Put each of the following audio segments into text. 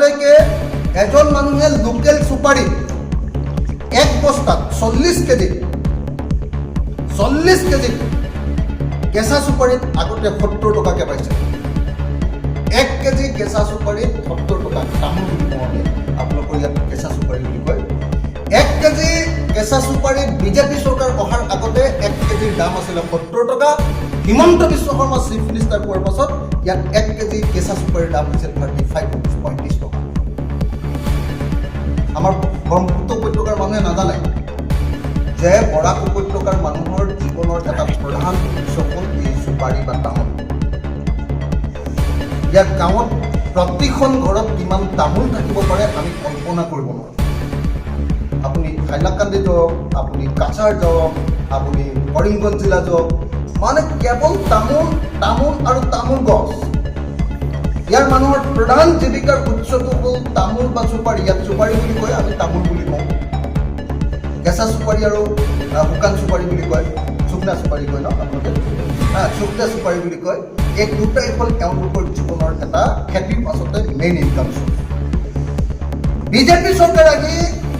লৈকে এজন মানুহে লোকেল চুপাৰী এক বস্তাত চল্লিছ কেজি চল্লিছ কেজি কেঁচা চুপাৰীত আগতে সত্তৰ টকাকৈ পাইছে। এক কেজি কেঁচা চুপাৰীত সত্তৰ টকা। তামোল বুলি কওঁ আপোনালোকৰ ইয়াত কেঁচা চুপাৰী বুলি কয়। এক কেজি কেঁচা চুপাৰীত বিজেপি চৰকাৰ অহাৰ আগতে এক কেজিৰ দাম আছিলে সত্তৰ টকা। হিমন্ত বিশ্ব শৰ্মা চিফ মিনিষ্টাৰ পোৱাৰ পাছত ইয়াত এক কেজি কেঁচা চুপাৰীৰ দাম হৈছে থাৰ্টি ফাইভ পঁয়ত্ৰিছ টকা। আমাৰ ব্ৰহ্মপুত্ৰ উপত্যকাৰ মানুহে নাজানে যে বৰাক উপত্যকাৰ মানুহৰ জীৱনৰ এটা প্ৰধান উৎস হ'ল এই চুপাৰী বা তামোল। ইয়াত গাঁৱত প্ৰতিখন ঘৰত কিমান তামোল থাকিব পাৰে আমি কল্পনা কৰিব নোৱাৰোঁ। হাইলাকান্দি যাওক আপুনি কাছাৰ যাওক আপুনি কৰিমগঞ্জ জিলা যাওক মানে কেৱল তামোল তামোল আৰু তামোল গছ। ইয়াৰ মানুহৰ প্ৰধান জীৱিকাৰ উৎসটো হ'ল তামোল বা চুপাৰী। ইয়াত চুপাৰী বুলি কয় আমি তামোল বুলি কওঁ। কেঁচা চুপাৰী আৰু শুকান চুপাৰী বুলি কয়। চুকনা চুপাৰী কয় ন আপোনালোকে? হা, চুকনা চুপাৰী বুলি কয়। এই দুটাই হ'ল তেওঁলোকৰ জীৱনৰ এটা খেতিৰ পাছতে মেইন ইনকাম চ'ৰ্চ বিজেপি চৰকাৰ আহি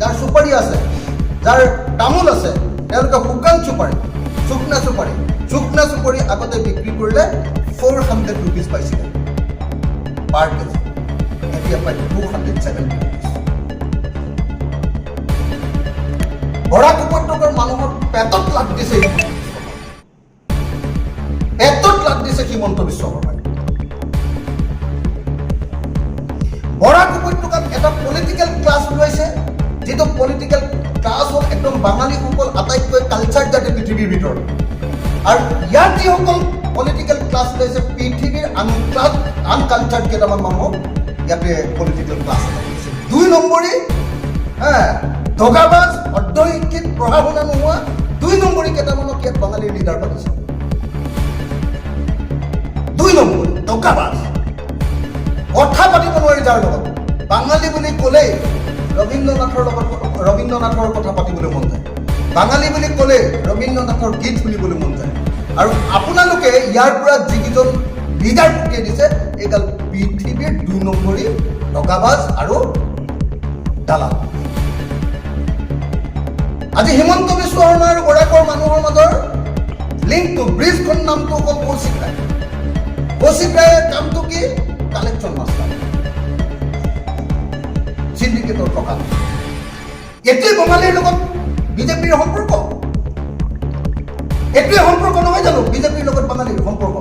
যাৰ চুপাৰী আছে, যাৰ তামোল আছে, তেওঁলোকে শুকান চুপাৰী চুকনা চুপাৰী চুকনা চুপাৰী আগতে বিক্ৰী কৰিলে ফ'ৰ হাণ্ড্ৰেড ৰুপিজ পাইছিলে পাৰ কেজি। এতিয়া পায় two hundred seventy rupees Barak উপত্যকাৰ মানুহৰ পেটত লাগ দিছে। পেটত লাগ দিছে হিমন্ত বিশ্ব শৰ্মাই। ক্লাছ এটা ওলাইছে দুই নম্বৰী হা দগাবাজ অৰ্ধশিক্ষিত পঢ়া শুনা নোহোৱা দুই নম্বৰী কেইটামানক ইয়াত বাঙালীৰ লিডাৰ পাতিছে দুই নম্বৰী দগাবাজ কথা পাতিব নোৱাৰি যাৰ লগত। বাঙালী বুলি ক'লেই ৰবীন্দ্ৰনাথৰ লগত ৰবীন্দ্ৰনাথৰ কথা পাতিবলৈ মন যায়। বাঙালী বুলি ক'লে ৰবীন্দ্ৰনাথৰ গীত শুনিবলৈ মন যায়। আৰু আপোনালোকে ইয়াৰ পৰা যিকেইজন লিডাৰ পঠিয়াই দিছে এইগাল পৃথিৱীৰ দুই নম্বৰী টকাবাজ আৰু দালাল। আজি হিমন্ত বিশ্ব শৰ্মা আৰু বৰাকৰ মানুহৰ মাজৰ লিংকটো ব্ৰিজখন নামটো হ'ল কৌশিক ৰায়। কৌশিক ৰায়ৰ কামটো কি? Collection master. চিণ্ডিকেটৰ টকা। এইটোৱে বঙালীৰ লগত বিজেপিৰ সম্পৰ্ক। এইটোৱে সম্পৰ্ক নহয় জানো? বিজেপিৰ লগত বাঙালীৰ সম্পৰ্ক।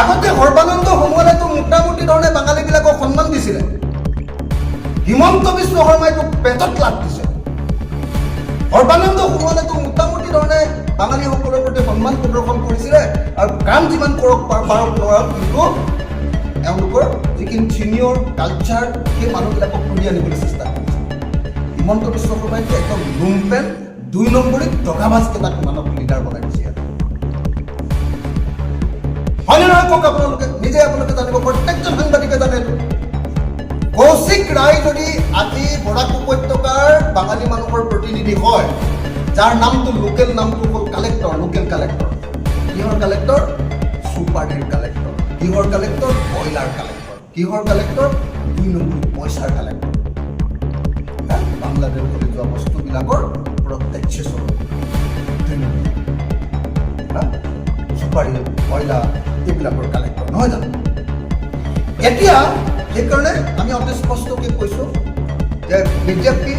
আগতে সৰ্বানন্দ সোণোৱালেতো মোটামুটি ধৰণে বাঙালীবিলাকক সন্মান দিছিলে। হিমন্ত বিশ্ব শৰ্মাইতো পেটত লাভ দিছে। সৰ্বানন্দ সোণোৱালেতো মোটামুটি ধৰণে বাঙালীসকলৰ প্ৰতি সন্মান প্ৰদৰ্শন কৰিছিলে আৰু কাম যিমান কৰক পাৰ পাৰক নোৱাৰক, কিন্তু এওঁলোকৰ যিখিনি ছিনিয়ৰ কালচাৰ সেই মানুহবিলাকক ঘূৰি আনিবলৈ চেষ্টা কৰিছে। হিমন্ত বিশ্ব শৰ্মাইতো একদম লুম্পেন দুই নম্বৰীত দগাবাজ কেইটাক মানৱ লিডাৰ বনাই দিছে ইয়াত হয়নে নহয় আপোনালোকে নিজে আপোনালোকে জানিব প্ৰত্যেকজন সাংবাদিকে জানে কৌশিক ৰায় যদি আজি বৰাক উপত্যকাৰ বাঙালী মানুহৰ প্ৰতিনিধি হয়, যাৰ নামটো লোকেল নামটো হ'ল কালেক্টৰ, লোকেল কালেক্টৰ। কিহৰ কালেক্টৰ? চুপাৰীৰ কালেক্টৰ। কিহৰ কালেক্টৰ? কয়লাৰ কালেক্টৰ। কিহৰ কালেক্টৰ? দুই নম্বৰ পইচাৰ কালেক্টৰ? বাংলাদেশলৈ যোৱা বস্তুবিলাকৰ প্ৰত্যক্ষ স্বৰূপ। চুপাৰী কয়লা এইবিলাকৰ কালেক্টৰ নহয় জানো? এতিয়া সেইকাৰণে আমি অতি স্পষ্টকৈ কৈছোঁ যে বিজেপি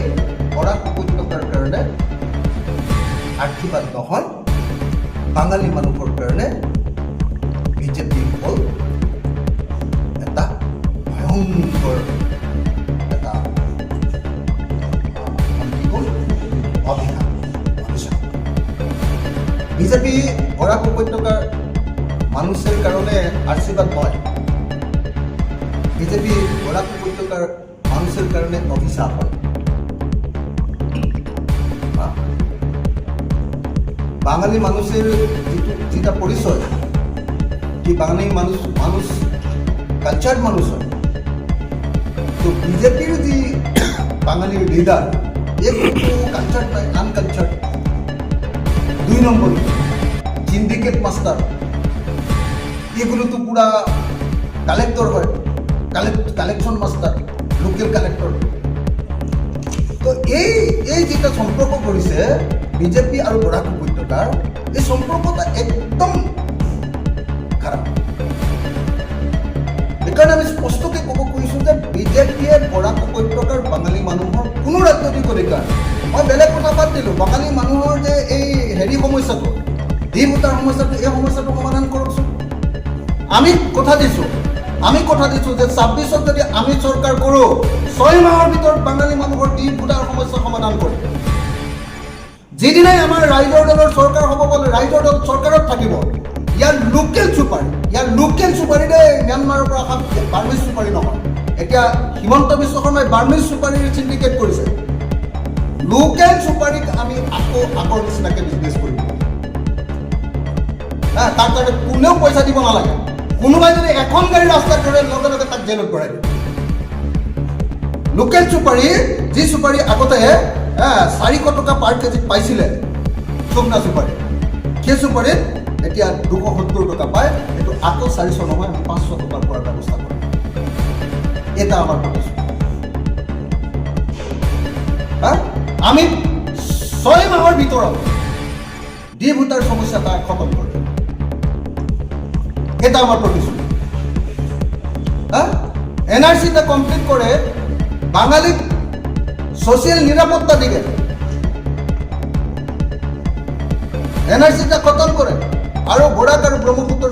বৰাক উপত্যকাৰ কাৰণে আশীৰ্বাদ নহয়, বাঙালী মানুহৰ কাৰণে বিজেপি হ'ল এটা ভয়ংকৰ মানুষের কারণে আশীর্বাদ নয়। বিজেপি বরাক উপত্যকার মানুষের কারণে অভিশাপ হয়? বাঙালি মানুষের যেটা পরিচয় কি বাঙালি মানুষ মানুষ, কালচার মানুষ হয়। তো বিজেপির যে বাঙালি লিডার এ কিন্তু কালচার নয় আনকালচার দুই নম্বর সিন্ডিকেট মাস্টার এগুলো তো পুরা কালেক্টর হয়। Collect collection master local collector তো এই এই যেটা সম্পর্ক কৰিছে বিজেপি আৰু বৰাক উপত্যকাৰ, এই সম্পৰ্কটা একদম খারাপ সেইকাৰণে আমি স্পষ্টকে ক'ব খুজিছোঁ যে বিজেপিয়ে বৰাক উপত্যকাৰ বাঙালী মানুহৰ কোনো ৰাজনৈতিক অধিকাৰ। মই বেলেগ কথা বাদ দিলোঁ, বাঙালী মানুহৰ যে এই হেৰি সমস্যাটো দ্বীপ সমস্যাটো, এই সমস্যাটো সমাধান কৰকচোন। আমি কথা দিছোঁ। আমি কথা দিছোঁ যে ছাব্বিছত যদি আমি চৰকাৰ কৰোঁ, ছয় মাহৰ ভিতৰত বাঙালী মানুহৰ দ্বীপ ভোটাৰ সমস্যা সমাধান কৰিম যিদিনাই আমাৰ ৰাইজৰ দলৰ চৰকাৰ হ'ব বোলে ৰাইজৰ দল চৰকাৰত থাকিব। ইয়াৰ লোকেল চুপাৰী ইয়াৰ লোকেল চুপাৰীৰে ম্যানমাৰৰ পৰা অহা বাৰ্মিজ চুপাৰী নহয়। এতিয়া হিমন্ত বিশ্ব শৰ্মাই বাৰ্মিজ চুপাৰীৰ চিণ্ডিকেট কৰিছে। লোকেল চুপাৰীক আমি আকৌ আগৰ নিচিনাকৈ বিজনেছ কৰিম তাৰ কাৰণে কোনেও পইচা দিব নালাগে। কোনোবাই যদি এখন গাড়ী ৰাস্তাত ধৰে লগে লগে তাক জেলত ভৰাই লোকেল চুপাৰী যি চুপাৰী আগতে চাৰিশ টকা পাৰ কেজিত পাইছিলে চুমনা চুপাৰী সেই চুপাৰীত এতিয়া দুশ সত্তৰ টকা পায় এইটো আকৌ চাৰিশ নহয় পাঁচশো টকাৰ পোৱাৰ ব্যৱস্থা কৰিম এটা আমাৰ প্ৰতিশ্ৰুতি হা? আমি ছয় মাহৰ ভিতৰত ডি ভোটাৰ সমস্যা এটা খতম কৰিম এটা আমার প্রতিশ্রুতি। হ্যাঁ? এনআরসিটা কমপ্লিট করে বাঙালি সোশ্যাল নিরাপত্তা দিবে এনআরসিটা খতম করে আরও ঘোড়া কারও ব্রহ্মপুত্র